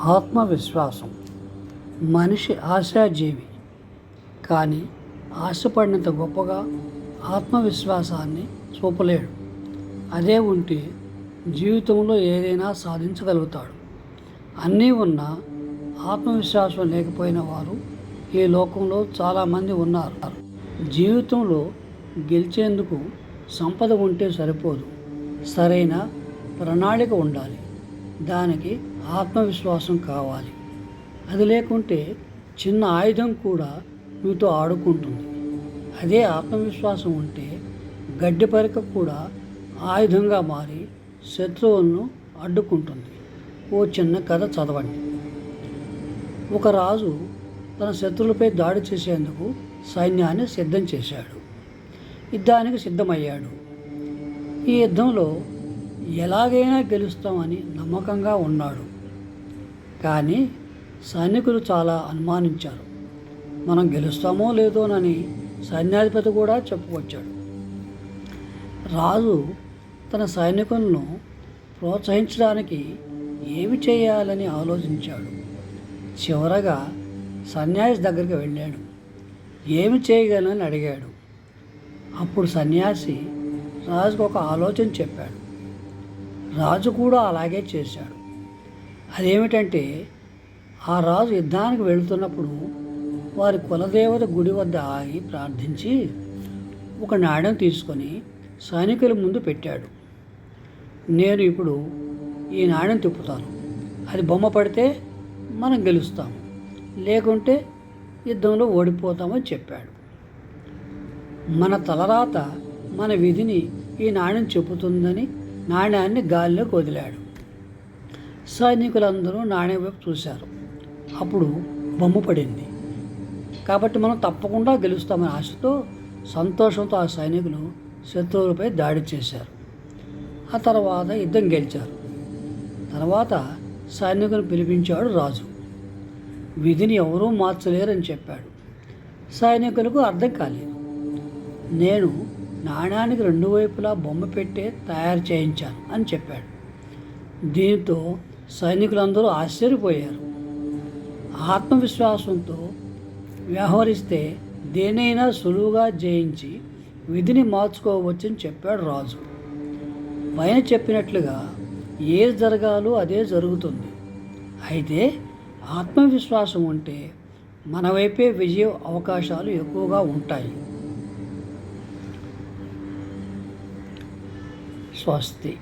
ఆత్మవిశ్వాసం. మనిషి ఆశాజీవి. కానీ ఆశపడినంత గొప్పగా ఆత్మవిశ్వాసాన్ని చూపలేడు. అదే ఉంటే జీవితంలో ఏదైనా సాధించగలుగుతాడు. అన్నీ ఉన్నా ఆత్మవిశ్వాసం లేకపోయిన వారు ఈ లోకంలో చాలామంది ఉన్నారు. జీవితంలో గెలిచేందుకు సంపద ఉంటే సరిపోదు. సరైన ప్రణాళిక ఉండాలి. దానికి ఆత్మవిశ్వాసం కావాలి. అది లేకుంటే చిన్న ఆయుధం కూడా మీతో ఆడుకుంటుంది. అదే ఆత్మవిశ్వాసం ఉంటే గడ్డి పరిక కూడా ఆయుధంగా మారి శత్రువులను అడ్డుకుంటుంది. ఓ చిన్న కథ చదవండి. ఒక రాజు తన శత్రువులపై దాడి చేసేందుకు సైన్యాన్ని సిద్ధం చేశాడు. యుద్ధానికి సిద్ధమయ్యాడు. ఈ యుద్ధంలో ఎలాగైనా గెలుస్తామని నమ్మకంగా ఉన్నాడు. కానీ సైనికులు చాలా అనుమానించారు. మనం గెలుస్తామో లేదోనని సైన్యాధిపతి కూడా చెప్పుకొచ్చాడు. రాజు తన సైనికులను ప్రోత్సహించడానికి ఏమి చేయాలని ఆలోచించాడు. చివరగా సన్యాసి దగ్గరికి వెళ్ళాడు. ఏమి చేయగలనని అడిగాడు. అప్పుడు సన్యాసి రాజుకు ఒక ఆలోచన చెప్పాడు. రాజు కూడా అలాగే చేశాడు. అదేమిటంటే ఆ రాజు యుద్ధానికి వెళుతున్నప్పుడు వారి కులదేవత గుడి వద్ద ఆగి ప్రార్థించి ఒక నాణ్యం తీసుకొని సైనికుల ముందు పెట్టాడు. నేను ఇప్పుడు ఈ నాణ్యం తిప్పుతాను. అది బొమ్మ పడితే మనం గెలుస్తాము లేకుంటే యుద్ధంలో ఓడిపోతామని చెప్పాడు. మన తలరాత మన విధిని ఈ నాణ్యం చెబుతుందని నాణ్యాన్ని గాలిలోకి వదిలాడు. సైనికులందరూ నాణ్యం వైపు చూశారు. అప్పుడు బొమ్మ పడింది. కాబట్టి మనం తప్పకుండా గెలుస్తామనే ఆశతో సంతోషంతో ఆ సైనికులు శత్రువులపై దాడి చేశారు. ఆ తర్వాత యుద్ధం గెలిచారు. తర్వాత సైనికులు పిలిపించాడు రాజు. విధిని ఎవరూ మార్చలేరని చెప్పాడు. సైనికులకు అర్థం కాలేదు. నేను నాణ్యానికి రెండు వైపులా బొమ్మ పెట్టే తయారు చేయించాను అని చెప్పాడు. దీంతో సైనికులందరూ ఆశ్చర్యపోయారు. ఆత్మవిశ్వాసంతో వ్యవహరిస్తే దేనైనా సులువుగా జయించి విధిని మార్చుకోవచ్చని చెప్పాడు రాజు. పైన చెప్పినట్లుగా ఏది జరగాలో అదే జరుగుతుంది. అయితే ఆత్మవిశ్వాసం ఉంటే మన వైపే విజయ అవకాశాలు ఎక్కువగా ఉంటాయి. స్వస్తి.